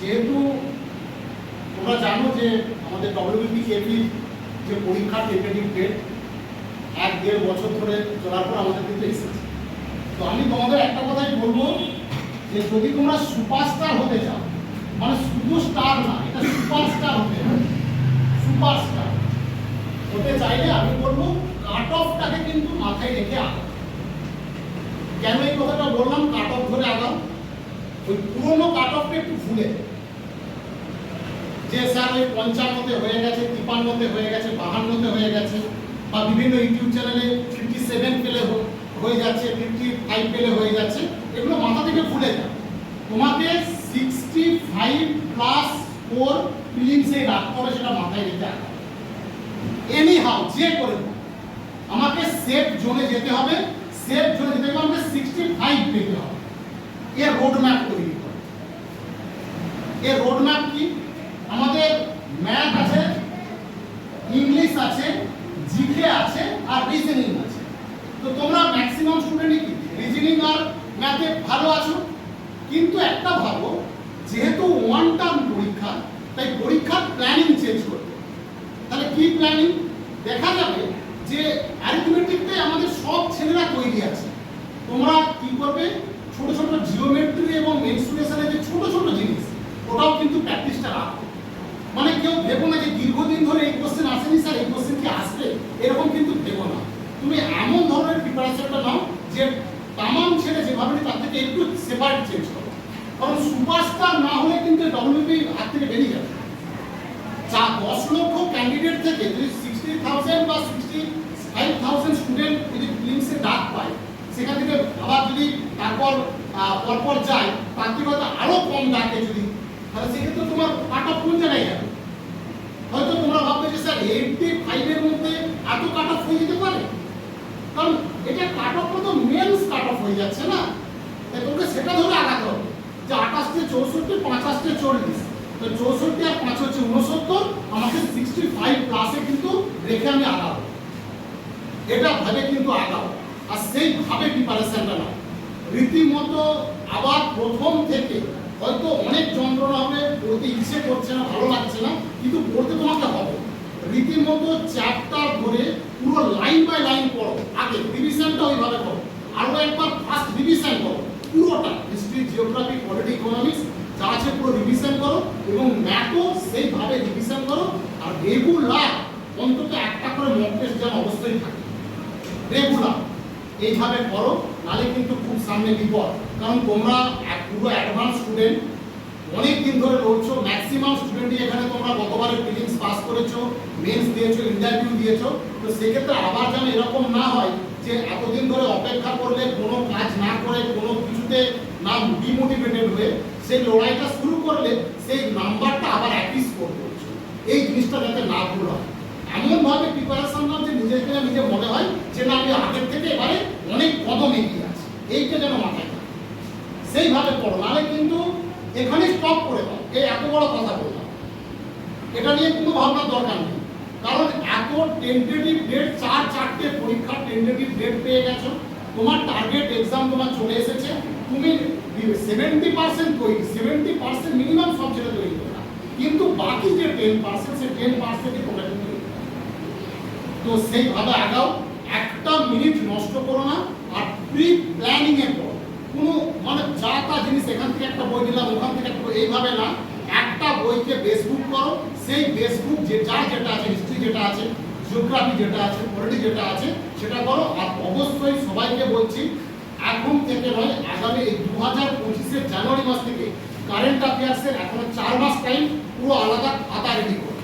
যেহেতু তোমরা জানো যে আমাদের ডব্লিউবি কেপির যে পরীক্ষা টেন্টেটিভ ডেট এক দেড় বছর ধরে চলার পর আমাদের কিন্তু এসেছে। তো আমি তোমাদের একটা কথাই বলব যে যদি তোমরা সুপারস্টার হতে চাও মানে শুধু স্টার না, এটা সুপারস্টার হতে সুপারস্টার হতে চাইলে আমি বলব কাট অফটাকে কিন্তু মাথায় রেখে আগাও। কেন এই কথাটা বললাম? কাট অফ ধরে আগাও। ওই পুরোনো কাট অফটা একটু ভুলে যে স্যার ওই পঞ্চান্নতে হয়ে গেছে, তিপান্নতে হয়ে গেছে, বাহান্নতে হয়ে গেছে, বা বিভিন্ন ইউটিউব চ্যানেলে ফিফটি সেভেন পেলে হয়ে যাচ্ছে ফিফটি ফাইভ পেলে হয়ে যাচ্ছে, এগুলো মাথা থেকে ভুলে যাও তোমাকে সিক্সটি ফাইভ প্লাস ফোর ফিলিংসে রাখতে হবে সেটা মাথায় রেখে আগাও এনি হাউ যে করে আমাকে সেফ জোনে যেতে হবে সেফ জোনে যেতে হবে আমাকে সিক্সটি ফাইভ পেতে হবে। এর রোড ম্যাপ তৈরি করো। এর রোড ম্যাপ কি? আমাদের ম্যাথ আছে ইংলিশ আছে জিকে আছে, আর রিজনিং আছে। তো তোমরা ম্যাক্সিমাম স্টুডেন্টই কি? রিজনিং আর ম্যাথে ভালো আছো? কিন্তু একটা ভাবো, যেহেতু ওয়ান টার্ম পরীক্ষা, তাই পরীক্ষার প্ল্যানিং চেঞ্জ করতে তাহলে কি প্ল্যানিং দেখা যাবে যে অ্যারিথমেটিকটাই আমাদের সব ছেলেরা তৈরি আছে। তোমরা কি করবে? ছোট ছোট জিওমেট্রি এবং মেনস্ট্রুয়েশনের যে ছোট ছোট জিনিস, ওটাও কিন্তু প্র্যাকটিসটা রাখো কেউ ভেবো না যে দীর্ঘদিন ধরে এই কোশ্চেন আসেনি স্যার এই কোশ্চেন কি আসবে? এরকম কিন্তু ভেবো না। তুমি এমন ধরনের প্রিপারেশনটা নাও যে তামাম ছেলে যেভাবে তার থেকে একটু সেপারেট চেঞ্জ করো। কারণ সুপারস্টার না হলে কিন্তু ডব্লিউপি হাত থেকে বেরিয়ে যাবে। চা দশ লক্ষ ক্যান্ডিডেট থেকে যদি সিক্সটি থাউজেন্ড বা সিক্সটি ফাইভ থাউজেন্ড স্টুডেন্ট যদি ফিলিংসে ডাক পায়, সেখান থেকে আবার যদি তারপর পরপর যায়, তার থেকে হয়তো আরও কম ডাকে যদি, তাহলে সেক্ষেত্রে তোমার কাট অফ কোন জায়গায় যাবে হয়তো তোমরা ভাববে যে স্যার এইটটি ফাইভের মধ্যে এত কাট অফ হয়ে যেতে পারে? কারণ এটা কাট অফ তো মেন্স কাট অফ হয়ে যাচ্ছে না। তাই তোমাকে সেটা ধরে আগাতে হবে যে আঠাশটে চৌষট্টি পাঁচাশটে চল্লিশ। তো চৌষট্টি আর পাঁচ হচ্ছে উনসত্তর আমাকে সিক্সটি ফাইভ প্লাসে কিন্তু রেখে আমি আগাবো। এটা ভাবে কিন্তু আগাও আর সেইভাবে প্রিপারেশনটা নাও। রীতিমতো আবার প্রথম থেকে হয়তো অনেক যন্ত্রণা হবে পড়তে ইচ্ছে করছে না, ভালো লাগছে না, কিন্তু রীতিমতো চ্যাপ্টার ধরে পুরো লাইন বাই লাইন পড়ো। আগে রিভিশনটা ওইভাবে করো আরও একবার ফার্স্ট রিভিশন করো পুরোটা। হিস্ট্রি জিওগ্রাফি পলিটি ইকোনমিক্স যা আছে পুরো রিভিশন করো এবং ম্যাথও সেইভাবে রিভিশন করো। আর রেগুলার অন্তত একটা করে মক টেস্ট যেন অবশ্যই থাকে। রেগুলার এইভাবে করো নালে কিন্তু খুব সামনে বিপদ। কারণ তোমরা পুরো অ্যাডভান্স স্টুডেন্ট অনেক দিন ধরে লড়ছো ম্যাক্সিমাম স্টুডেন্টই এখানে তোমরা গতবারের ফিলিংস পাস করেছ মেন্স দিয়েছ ইন্টারভিউ দিয়েছ। তো সেক্ষেত্রে আবার যেন এরকম না হয় যে এতদিন ধরে অপেক্ষা করলে কোনো কাজ না করে, কোনো কিছুতে না ডিমোটিভেটেড হয়ে সেই লড়াইটা শুরু করলে সেই নাম্বারটা আবার একই স্কোর করছ। এই জিনিসটা যাতে না ভুল হয়। এমনভাবে প্রিপারেশন নাও যে নিজেকে নিজে মনে হয় যে না, আমি আগের থেকে এবারে অনেক কদম এগিয়ে আছি। এইটা যেন মাথায় থাকে। সেইভাবে পড়ো নাহলে কিন্তু এখানে স্টপ করে দাও এই এত বড় কথা বললাম। এটা নিয়ে কোনো ভাবনার দরকার নেই। কারণ এত টেন্টেটিভ ডেট চার চারটে পরীক্ষার টেন্টেটিভ ডেট পেয়ে গেছো। তোমার টার্গেট এক্সাম তোমার চলে এসেছে। তুমি সেভেন্টি পার্সেন্ট তৈরি সেভেন্টি পার্সেন্ট মিনিমাম সব ছেলে তৈরি করে কিন্তু বাকি যে টেন পার্সেন্ট সে টেন পার্সেন্টই তোমরা কিন্তু তো সেইভাবে আগাও। একটা মিনিট নষ্ট করো না, আর প্রি প্ল্যানিং এ করো। কোনো মানে যা তা জিনিস এখান থেকে একটা বই নিলাম, ওখান থেকে একটা এইভাবে না। একটা বইকে বেসবুক করো, সেই বেসবুক যে যার যেটা আছে হিস্ট্রি যেটা আছে জিওগ্রাফি যেটা আছে পলিটি যেটা আছে, সেটা করো। আর অবশ্যই সবাইকে বলছি, এখন থেকে নয়, আগামী এই দু হাজার পঁচিশের জানুয়ারি মাস থেকে কারেন্ট অ্যাফেয়ার্সের এখনও চার মাস টাইম পুরো আলাদা খাতা রেডি করো।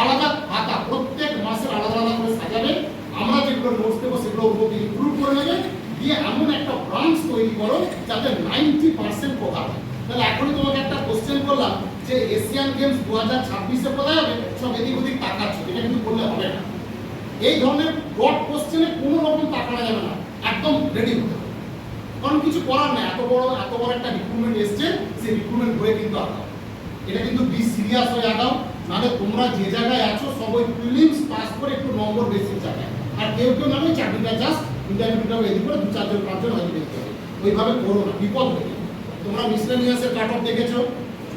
আলাদা খাতা, প্রত্যেক মাসের আলাদা আলাদা করে সাজাবে। আমরা যেগুলো নোটস দেবো, সেগুলো ইনক্লুড করে নেবে। দিয়ে এমন একটা ব্রাঞ্চ তৈরি করো যাতে নাইনটি পার্সেন্ট কভার তাহলে এখনই তোমাকে একটা কোশ্চেন করলাম যে এশিয়ান গেমস দু হাজার ছাব্বিশে কোথায় হবে? সব এদিক ওদিক তাকাচ্ছ, এটা কিন্তু করলে হবে না। এই ধরনের ব্রড কোশ্চেনে কোনো রকম তাকানো যাবে না, একদম রেডি হতে হবে। কারণ কিছু করার নেই, এত বড় এত বড় একটা রিক্রুটমেন্ট এসছে, সেই রিক্রুটমেন্ট হয়ে কিন্তু আগাও এটা কিন্তু বি সিরিয়াস হয়ে আগাও, নাহলে তোমরা যে জায়গায় আছো, সবাই প্রিলিমস পাস করে একটু নম্বর বেশি জায়গায় আর কেউ কেউ নামে চাকরিটা জাস্ট ইন্টারভিউটা এদিক করে দু চারজন, পাঁচজন হয়তো দেখতে হবে ওইভাবে করো না, বিপদ হয়ে তোমরা মিসলেনিয়াসের কাট অফ দেখেছ?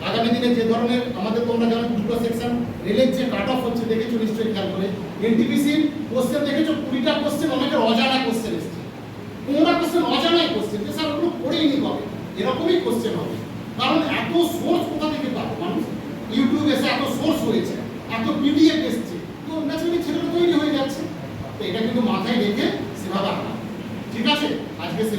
আগামী দিনে যে ধরনের, আমাদের তোমরা জানো দুটো সেকশন রেলের যে কাট অফ হচ্ছে, দেখেছ নিশ্চয়ই খেয়াল করে? এনটিপিসির কোশ্চেন দেখেছ? কুড়িটা কোশ্চেন অনেকের অজানা কোশ্চেন এসছে। পনেরোটা কোশ্চেন অজানাই কোশ্চেন যে স্যার ওগুলো পড়েই নি কবে এরকমই কোশ্চেন হবে। কারণ এত সোর্স কোথা থেকে পাবো মানুষ? ইউটিউব এসে এত সোর্স হয়েছে, এত পিডিএফ এসছে, তো ন্যাচারালি ছেলেটা তৈরি হয়ে যাচ্ছে। তো এটা কিন্তু মাথায় রেখে আনা ঠিক আছে? আজকে সেভাবে